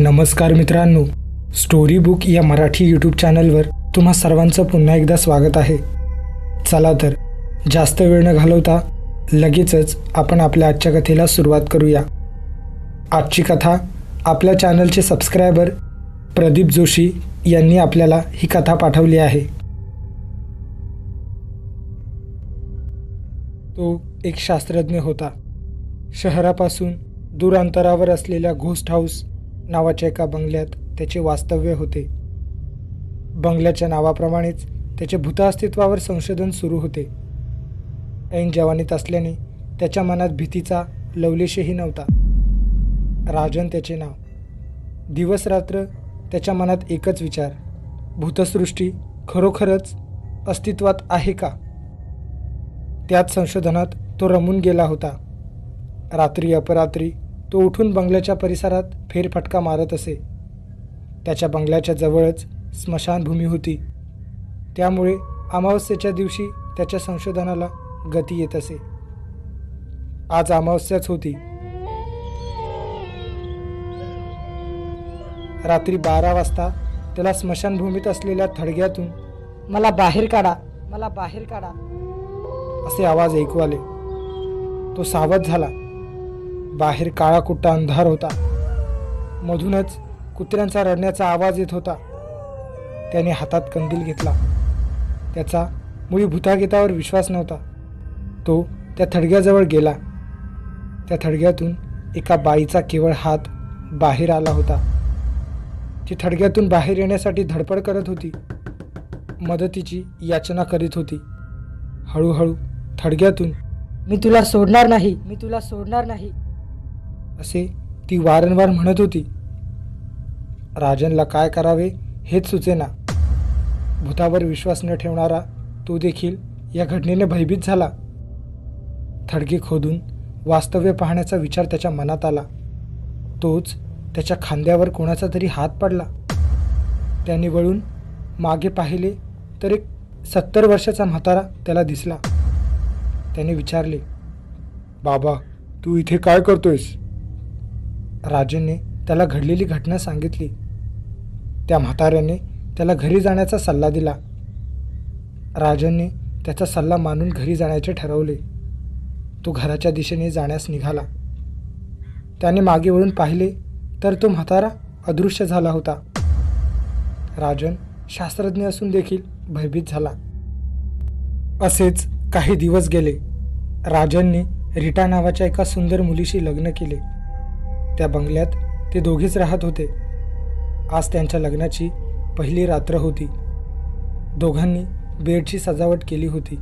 नमस्कार मित्रांनो story book या मराठी यूट्यूब चॅनलवर तुम्हा सर्वांचं पुन्हा एकदा स्वागत आहे. चला तर जास्त वेळ न घालवता लगेचच आपण आपल्या आजच्या कथेला सुरुवात करूया. आजची कथा आपल्या चॅनलचे सबस्क्रायबर प्रदीप जोशी यांनी आपल्याला ही कथा पाठवली आहे. तो एक शास्त्रज्ञ होता. शहरापासून दूर अंतरावर असलेल्या घोस्ट हाऊस नावाच्या एका बंगल्यात त्याचे वास्तव्य होते. बंगल्याच्या नावाप्रमाणेच त्याचे भूतास्तित्वावर संशोधन सुरू होते. ऐन जवानीत असल्याने त्याच्या मनात भीतीचा लवलेशही नव्हता. राजन त्याचे नाव. दिवस रात्र त्याच्या मनात एकच विचार. भूतसृष्टी खरोखरच अस्तित्वात आहे का? त्याच संशोधनात तो रमून गेला होता. रात्री अपरात्री तो उठून बंगल्याच्या परिसरात फेरफटका मारत असे. त्याच्या बंगल्याच्या जवळच स्मशानभूमी होती. त्यामुळे अमावस्येच्या दिवशी त्याच्या संशोधनाला गती येत असे. आज अमावस्याच होती. रात्री बारा वाजता त्याला स्मशानभूमीत असलेल्या थडग्यातून मला बाहेर काढा मला बाहेर काढा असे आवाज ऐकू आले. तो सावध झाला. बाहेर काळा कुट्टा अंधार होता. मधूनच कुत्र्यांचा रडण्याचा आवाज येत होता. त्याने हातात कंदील घेतला. त्याचा मुळी भूतागीतावर विश्वास नव्हता. तो त्या थडग्याजवळ गेला. त्या थडग्यातून एका बाईचा केवळ हात बाहेर आला होता. ती थडग्यातून बाहेर येण्यासाठी धडपड करत होती. मदतीची याचना करीत होती. हळूहळू थडग्यातून मी तुला सोडणार नाही मी तुला सोडणार नाही. असे ती वारंवार म्हणत होती. राजनला काय करावे हेच सुचेना. भूतावर विश्वास न ठेवणारा तो देखील या घटनेने भयभीत झाला. थडगे खोदून वास्तव्य पाहण्याचा विचार त्याच्या मनात आला. तोच त्याच्या खांद्यावर कोणाचा तरी हात पडला. त्याने वळून मागे पाहिले तर एक सत्तर वर्षाचा म्हातारा त्याला दिसला. त्याने विचारले बाबा तू इथे काय करतोयस? राजनने त्याला घडलेली घटना सांगितली. त्या म्हाताऱ्याने त्याला घरी जाण्याचा सल्ला दिला. राजनने त्याचा सल्ला मानून घरी जाण्याचे ठरवले. तो घराच्या दिशेने जाण्यास निघाला. त्याने मागे वळून पाहिले तर तो म्हातारा अदृश्य झाला होता. राजन शास्त्रज्ञ असून देखील भयभीत झाला. असेच काही दिवस गेले. राजनने रिटा नावाच्या एका सुंदर मुलीशी लग्न केले. त्या बंगल्यात ते दोघेच राहत होते. आज त्यांच्या लग्नाची पहिली रात्र होती. दोघांनी बेडची सजावट केली होती.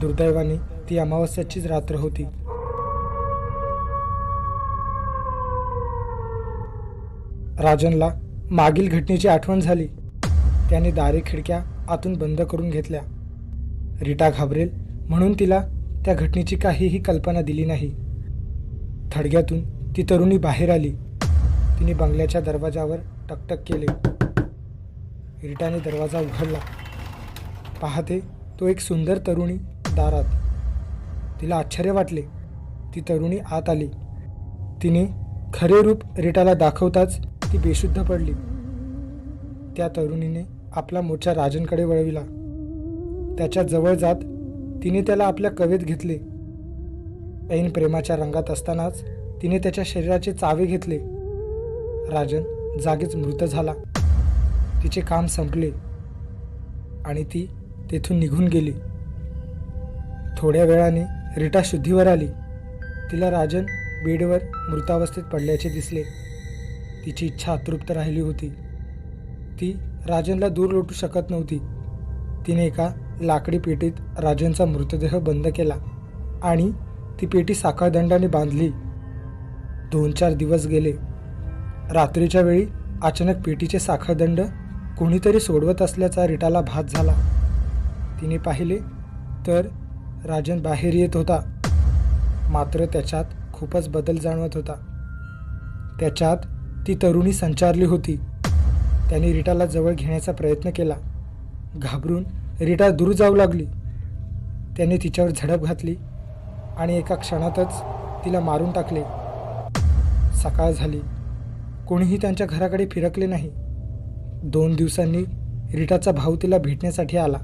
दुर्दैवाने ती अमावस्याचीच रात्र होती. राजनला मागील घटनेची आठवण झाली. त्याने दारे खिडक्या आतून बंद करून घेतल्या. रिटा घाबरेल म्हणून तिला त्या घटनेची काहीही कल्पना दिली नाही. थडग्यातून ती तरुणी बाहेर आली. तिने बंगल्याच्या दरवाजावर टकटक केले. रिटाने दरवाजा उघडला. पाहते तो एक सुंदर तरुणी दारात. तिला आश्चर्य वाटले. ती तरुणी आत आली. तिने खरे रूप रिटाला दाखवताच ती बेशुद्ध पडली. त्या तरुणीने आपला मोर्चा राजनकडे वळविला. त्याच्याजवळ जात तिने त्याला आपल्या कवेत घेतले. ऐन प्रेमाच्या रंगात असतानाच तिने त्याच्या शरीराचे चावे घेतले. राजन जागीच मृत झाला. तिचे काम संपले आणि ती तेथून निघून गेली. थोड्या वेळाने रिटा शुद्धीवर आली. तिला राजन बेडवर मृतावस्थेत पडल्याचे दिसले. तिची इच्छा अतृप्त राहिली होती. ती राजनला दूर लोटू शकत नव्हती. तिने एका लाकडी पेटीत राजनचा मृतदेह बंद केला आणि ती पेटी साखळदंडाने बांधली. दोन चार दिवस गेले. रात्रीच्या वेळी अचानक पेटीचे साखरदंड कोणीतरी सोडवत असल्याचा रिटाला भात झाला. तिने पाहिले तर राजन बाहेर येत होता. मात्र त्याच्यात खूपच बदल जाणवत होता. त्याच्यात ती तरुणी संचारली होती. त्याने रिटाला जवळ घेण्याचा प्रयत्न केला. घाबरून रिटा दूर जाऊ लागली. त्याने तिच्यावर झडप घातली आणि एका क्षणातच तिला मारून टाकले. सकाळ झाली. कोणीही त्यांच्या घराकडे फिरकले नाही. दोन दिवसांनी रीटाचा भाऊ तिला भेटण्यासाठी आला.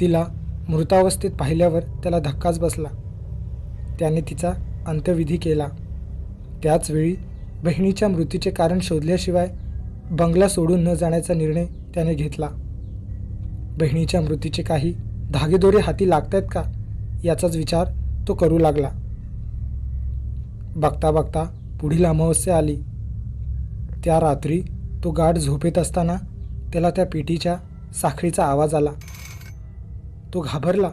तिला मृतावस्थेत पाहिल्यावर त्याला धक्काच बसला. त्याने तिचा अंत्यविधी केला. त्याचवेळी बहिणीच्या मृत्यूचे कारण शोधल्याशिवाय बंगला सोडून न जाण्याचा निर्णय त्याने घेतला. बहिणीच्या मृत्यूचे काही धागेदोरे हाती लागतायत का? याचाच विचार तो करू लागला. बघता बघता पुढील अमावस्या आली. त्या रात्री तो गाढ झोपेत असताना त्याला त्या पेटीच्या साखळीचा आवाज आला. तो घाबरला.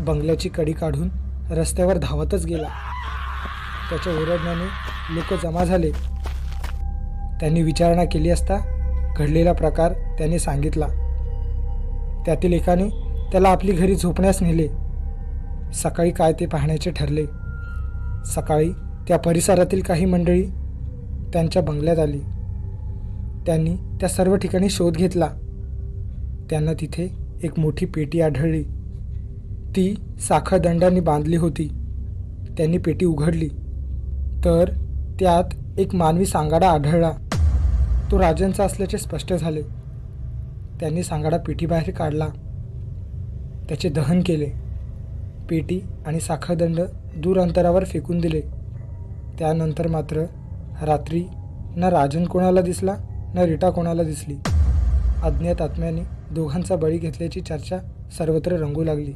बंगल्याची कडी काढून रस्त्यावर धावतच गेला. त्याच्या ओरडण्याने लोक जमा झाले. त्यांनी विचारणा केली असता घडलेला प्रकार त्याने सांगितला. त्यातील एकाने त्याला आपली घरी झोपण्यास नेले. सकाळी काय ते पाहण्याचे ठरले. सकाळी त्या परिसरातील काही मंडळी त्यांच्या बंगल्यात आली. त्यांनी त्या सर्व ठिकाणी शोध घेतला. त्यांना तिथे एक मोठी पेटी आढळली. ती साखळदंडाने बांधली होती. त्यांनी पेटी उघडली. तर त्यात एक मानवी सांगाडा आढळला. तो राजांचा असल्याचे स्पष्ट झाले. त्यांनी सांगाडा पेटीबाहेर काढला. त्याचे दहन केले. पेटी आणि साखळदंड दूर अंतरावर फेकून दिले. त्यानंतर मात्र रात्री न राजन कोणाला दिसला न रिटा कोणाला दिसली. अज्ञात आत्म्याने दोघांचा बळी घेतल्याची चर्चा सर्वत्र रंगू लागली.